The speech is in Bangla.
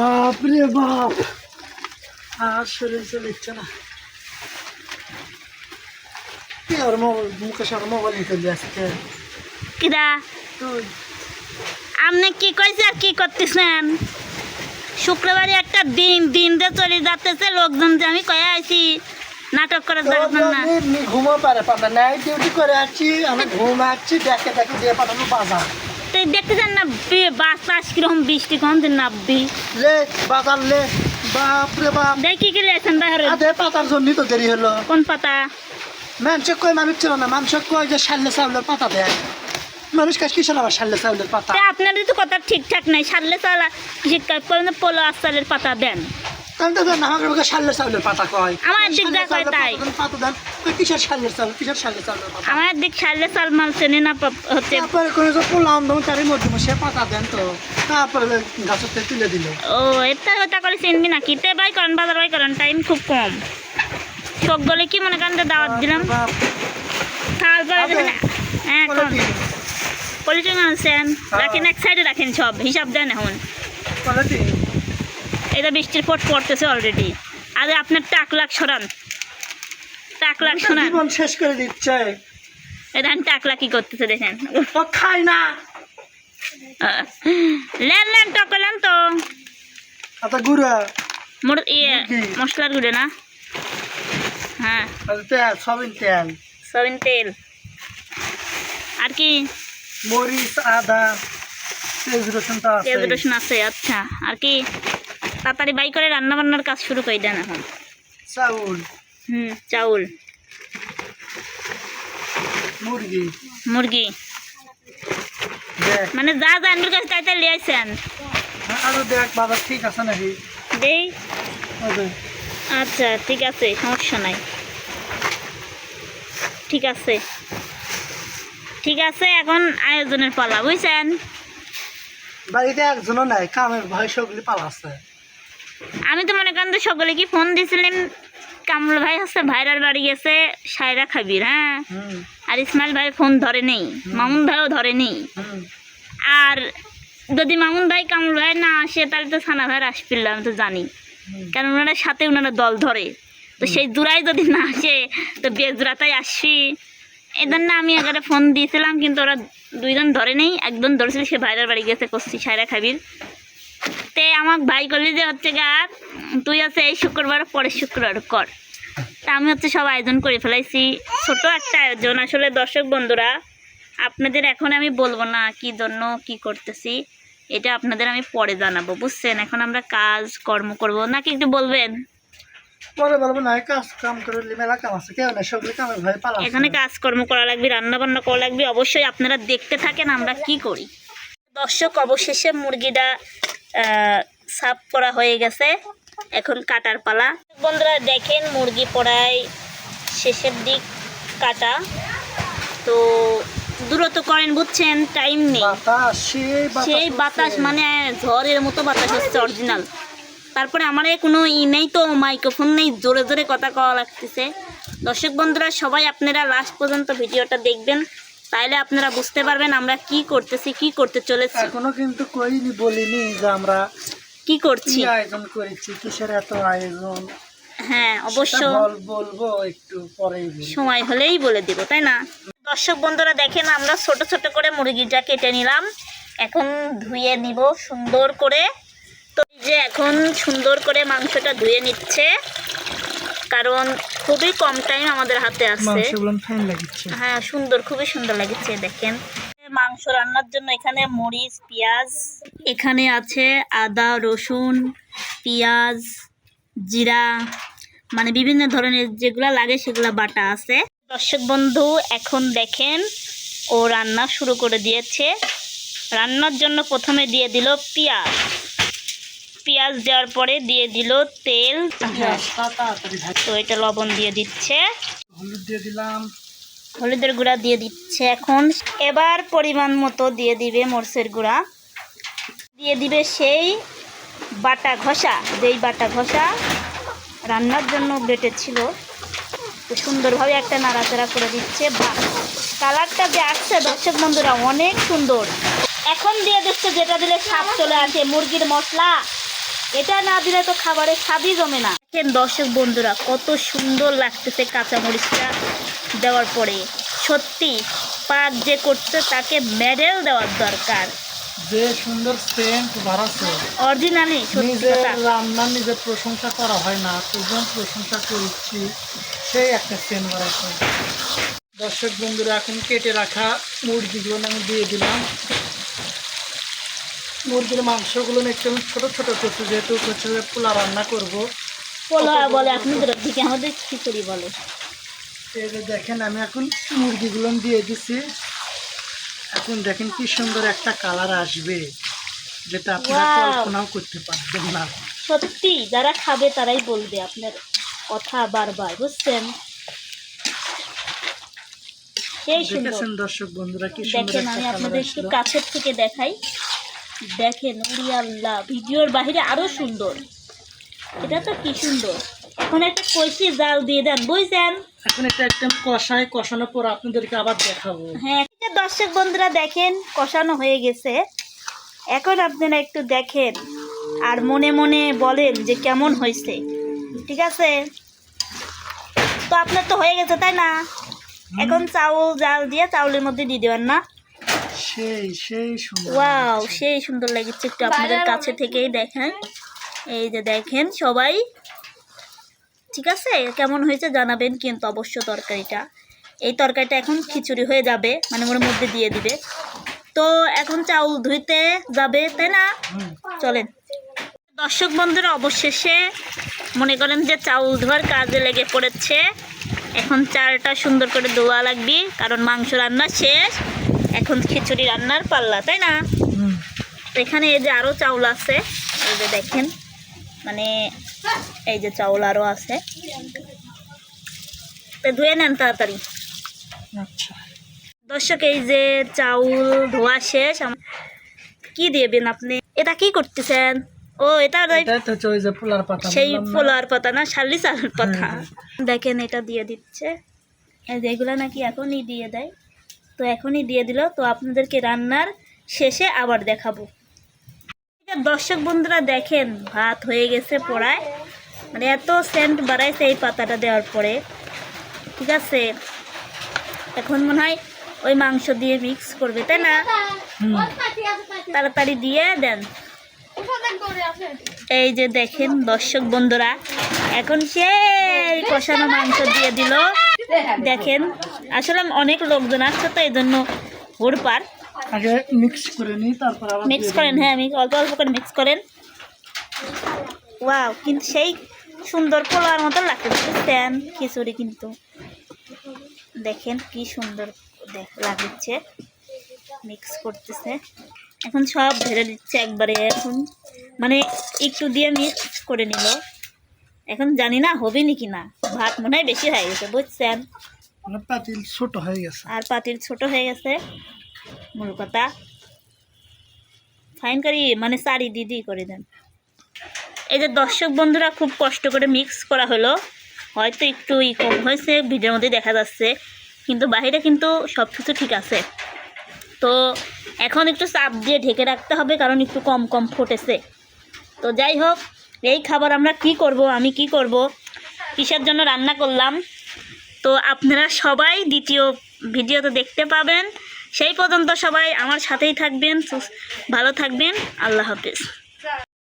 বাপ রে বাপ। আর শরীর চলিচ্ছে না। আর মোবাইল মুখের সামনে মোবাইল চলে আসছে কিরা? আপনি কি কইছে আর কি করতেছেন? শুক্রবারে একটা দিন চলে লোকজন যে আমি কয়ে নাটক করে দেখবেন না। ঘুমো পারে পাবে নাইট ডিউটি করে আসছি আমি ঘুম আসছি দেখে দেখে দিয়ে পাঠানো বাজার। তো দেখতেছেন না বি- বাস টাস কীরকম বৃষ্টি কম দিন নাববি লে বাজার লে বাপ রে বাপ। দেখি কি লেছেন বাইরে? আধে পাতার জন্যই তো দেরি হলো। কোন পাতা? মানুষ কই মানুষ ছিল না মানুষ কয় যে সাল্লে চাউলের পাতা দেয়। মানুষ কাজ কিসের আবার সাল্লে চাউলের পাতা? তা আপনারই তো কথা ঠিকঠাক নাই সারলে চালা শিক্ষা করেন পোলো আস্তালের পাতা দেন। দেন চাউলের পাতা কয়। আমার দিক কয় তাই। পাতা দেন, কই কিসের সাল্লের চাউল কিসের সাল্লে চাউলের পাতা? আমার দিক চাল মাল চেনে না হচ্ছে তারপরে কোনো যে পোলাম দেবো তারই মধ্যে সে পাতা দেন তো। তারপরে গাছের তুলে দিল। ও এটা ওটা করে চিনবি তে বাই করেন বাজার বাই করেন টাইম খুব কম। শোক বলে কি মনে করেন দাওয়াত দিলাম? তারপরে হ্যাঁ? পলিটিং হ্যাঁ। রাখেন এক সাইডে রাখেন সব হিসাব দেন এখন? এটা বৃষ্টির পট পড়তেছে অলরেডি আরে আপনার টাক লাখ সরান। টাক লাখ শোনান জীবন শেষ করে দিচ্ছে। এটা টাক লাখ কি করতেছে দেখেন। ও খাই না। আহ, লেন টক লেন তো। আচ্ছা গুড়া। মোর ইয়ে মশলার গুঁড়ে না। হ্যাঁ। আর তেল সবিন তেল। সবিন তেল। আর কি? মরিচ আদা পেঁয়াজ রসুন তো আছে পেঁয়াজ রসুন আছে আচ্ছা। আর কি? তাড়াতাড়ি বাই করে রান্না বান্নার কাজ শুরু করে দেন এখন। চাউল। হুম চাউল। মুরগি। মুরগি। মানে যা যা জানবির কাছে তাই তাই লিয়েছেন আরও দেখ বাবা ঠিক আছে নাকি? দেই। আচ্ছা ঠিক আছে সমস্যা নাই। ঠিক আছে। ঠিক আছে এখন আয়োজনের পালা বুঝছেন? বাড়িতে একজনও নাই কামের ভয় সবগুলি পালাচ্ছে আমি তো মনে করেন যে সকলে কি ফোন দিয়েছিলাম কামরুল ভাই হচ্ছে ভাইরার বাড়ি গেছে সায়রা খাবির হ্যাঁ? আর ইসমাইল ভাই ফোন ধরে নেই মামুন ভাইও ধরে নেই। আর যদি মামুন ভাই কামরুল ভাই না আসে তাহলে তো সানা ভাইয়ের আসপিল আমি তো জানি। কারণ ওনারা সাথে ওনারা দল ধরে। তো সেই জোড়াই যদি না আসে তো বেজোড়াতাই আসবি এই জন্য আমি আগে ফোন দিয়েছিলাম কিন্তু ওরা দুইজন ধরে নেই একজন ধরেছিল সে ভাইরার বাড়ি গেছে করছি সায়রা খাবির। তে আমার ভাই করলি যে হচ্ছে গা তুই হচ্ছে এই শুক্রবার পরের শুক্রবার কর। তা আমি হচ্ছে সব আয়োজন করে ফেলাইছি। ছোট একটা আয়োজন। আসলে দর্শক বন্ধুরা আপনাদের এখন আমি বলব না কি জন্য কি করতেছি। এটা আপনাদের আমি পরে জানাব বুঝছেন? এখন আমরা কাজ কর্ম করব। নাকি একটু বলবেন? পরে বলব না কাজ কাম করে মেলা কাম আছে। কেউ না সবগুলি কামের ভয় পালা এখানে কাজকর্ম করা লাগবে রান্না বান্না করা লাগবে। অবশ্যই আপনারা দেখতে থাকেন আমরা কি করি। দর্শক অবশেষে মুরগিটা সাফ করা হয়ে গেছে। এখন কাটার পালা। বন্ধুরা দেখেন মুরগি পড়ায় শেষের দিক কাটা। তো দূরত্ব করেন বুঝছেন টাইম নেই। সেই বাতাস। মানে ঝড়ের মতো বাতাস হচ্ছে অরিজিনাল তারপরে আমার কোনো ই নেই তো মাইক্রোফোন নেই জোরে জোরে কথা কওয়া লাগতেছে। দর্শক বন্ধুরা সবাই আপনারা লাস্ট পর্যন্ত ভিডিওটা দেখবেন। তাইলে আপনারা বুঝতে পারবেন আমরা কি করতেছি কি করতে চলেছি। এখনও কিন্তু কইনি বলিনি যে আমরা কি করছি? আয়োজন করেছি কিসের এত আয়োজন? হ্যাঁ অবশ্য বল- বলব একটু বলব। সময় হলেই বলে দিব তাই না? দর্শক বন্ধুরা দেখেন আমরা ছোট ছোট করে মুরগিটা কেটে নিলাম। এখন ধুয়ে নিব সুন্দর করে। তো এই যে এখন সুন্দর করে মাংসটা ধুয়ে নিচ্ছে। কারণ খুবই কম টাইম আমাদের হাতে আছে। হ্যাঁ সুন্দর খুবই সুন্দর লাগছে দেখেন। মাংস রান্নার জন্য এখানে মরিচ পেঁয়াজ এখানে আছে আদা রসুন পেঁয়াজ জিরা মানে বিভিন্ন ধরনের যেগুলা লাগে সেগুলা বাটা আছে। দর্শক বন্ধু এখন দেখেন ও রান্না শুরু করে দিয়েছে। রান্নার জন্য প্রথমে দিয়ে দিল পেঁয়াজ। পেঁয়াজ দেওয়ার পরে দিয়ে দিল তেল। হ্যাঁ তো এটা লবণ দিয়ে দিচ্ছে। হলুদ দিয়ে দিলাম। হলুদের গুঁড়া দিয়ে দিচ্ছে এখন। এবার পরিমাণ মতো দিয়ে দিবে মরচের গুঁড়া। দিয়ে দিবে সেই বাটা ঘষা যেই বাটা ঘষা রান্নার জন্য বেটেছিল তো সুন্দরভাবে একটা নাড়াচাড়া করে দিচ্ছে। বা কালারটা যে আসছে দর্শক বন্ধুরা অনেক সুন্দর। এখন দিয়ে দিচ্ছে যেটা দিলে স্বাদ চলে আসে মুরগির মশলা। এটা না দিলে তো খাবারে স্বাদই জমে না। দেখেন দর্শক বন্ধুরা কত সুন্দর লাগতেছে কাঁচামরিচটা দেওয়ার পরে। সত্যি পাক যে করছে তাকে মেডেল দেওয়ার দরকার। যে সুন্দর সেন্ট বাড়াচ্ছে। অরিজিনালি নিজের কথা। রান্নার নিজের প্রশংসা করা হয় না দুজন প্রশংসা করছি সেই একটা সেন্ট বাড়াচ্ছে। দর্শক বন্ধুরা এখন কেটে রাখা মুরগিগুলো আমি দিয়ে দিলাম। মুরগির মাংসগুলো একটু ছোটো ছোটো করছি যেহেতু হচ্ছে পোলা রান্না করব। পোলা বলে আপনাদের দিকে আমাদের খিচুড়ি বলে। এই যে দেখেন আমি এখন মুরগিগুলো দিয়ে দিছি। এখন দেখেন কি সুন্দর একটা কালার আসবে যেটা আপনারা কল্পনাও করতে পারবেন না। সত্যি যারা খাবে তারাই বলবে আপনার কথা বারবার বুঝছেন? সুন্দর। দর্শক বন্ধুরা কি সুন্দর দেখেন আমি আপনাদের একটু কাছের থেকে দেখাই। দেখেন উড়ি আল্লাহ ভিডিওর বাইরে আরও সুন্দর। এটা তো কি সুন্দর। এখন একটা কষি জাল দিয়ে দেন বুঝছেন? এখন এটা একদম কষায় কষানোর পর আপনাদেরকে আবার দেখাবো। হ্যাঁ দর্শক বন্ধুরা দেখেন কষানো হয়ে গেছে। এখন আপনারা একটু দেখেন আর মনে মনে বলেন যে কেমন হয়েছে। ঠিক আছে? তো আপনার তো হয়ে গেছে তাই না? এখন চাউল জাল দিয়ে চাউলের মধ্যে দিয়ে দেবেন না? সেই সেই সুন্দর ওয়াও। সেই সুন্দর লেগেছে একটু আপনাদের কাছে থেকেই দেখেন। এই যে দেখেন সবাই। ঠিক আছে? কেমন হয়েছে জানাবেন কিন্তু অবশ্য তরকারিটা। এই তরকারিটা এখন খিচুড়ি হয়ে যাবে মানে ওর মধ্যে দিয়ে দিবে। তো এখন চাউল ধুইতে যাবে তাই না? চলেন। দর্শক বন্ধুরা অবশেষে মনে করেন যে চাউল ধোয়ার কাজে লেগে পড়েছে। এখন চালটা সুন্দর করে ধোয়া লাগবে কারণ মাংস রান্না শেষ। এখন খিচুড়ি রান্নার পাল্লা তাই না? এখানে এই যে আরও চাউল আছে এই যে দেখেন মানে এই যে চাউল আরও আছে। তো ধুয়ে নেন তাড়াতাড়ি। আচ্ছা। দর্শক এই যে চাউল ধোয়া শেষ কি দিয়েবেন আপনি? এটা কি করতেছেন? ও এটা সেই পোলার পাতা না শালি চালের পাতা। হ্যাঁ, দেখেন এটা দিয়ে দিচ্ছে। এই যে এগুলো নাকি এখনই দিয়ে দেয়। তো এখনই দিয়ে দিল। তো আপনাদেরকে রান্নার শেষে আবার দেখাবো। দর্শক বন্ধুরা দেখেন, ভাত হয়ে গেছে পোড়ায়। মানে এত সেন্ট বাড়াইছে এই পাতাটা দেওয়ার পরে। ঠিক আছে? এখন মনে হয় ওই মাংস দিয়ে মিক্স করবে, তাই না। তাড়াতাড়ি দিয়ে দেন। এই যে দেখেন দর্শক বন্ধুরা, এখন সেই কষানো মাংস দিয়ে দিল। দেখেন আসলে অনেক লোকজন আসছে তো এই জন্য হুড়পার আগে মিক্স করে নিই তারপর আবার মিক্স করেন হ্যাঁ আমি অল্প অল্প করে মিক্স করেন। ওয়াও কিন্তু সেই সুন্দর পোলার মতো লাগতে বুঝছেন? খিচুড়ি কিন্তু। দেখেন কি সুন্দর লাগছে। মিক্স করতেছে। এখন সব ঢেলে দিচ্ছে একবারে এখন। মানে একটু দিয়ে মিক্স করে নিল। এখন জানি না হবে নাকি না ভাত মনে হয় বেশি হয়ে গেছে বুঝছেন? মানে পাতিল ছোট হয়ে গেছে। আর পাতিল ছোট হয়ে গেছে মূল কথা। ফাইন করি মানে সারি দিদি করে দেন। এই যে দর্শক বন্ধুরা খুব কষ্ট করে মিক্স করা হলো হয়তো একটু ই কম হয়েছে ভিডিওর মধ্যে দেখা যাচ্ছে কিন্তু বাইরে কিন্তু সব কিছু ঠিক আছে। তো এখন একটু চাপ দিয়ে ঢেকে রাখতে হবে কারণ একটু কম কম ফুটেছে। তো যাই হোক এই খাবার আমরা কি করব আমি কি করব কিসের জন্য রান্না করলাম। তো আপনারা সবাই দ্বিতীয় ভিডিওতে দেখতে পাবেন। সেই পর্যন্ত সবাই আমার সাথেই থাকবেন ভালো থাকবেন। আল্লাহ হাফিজ।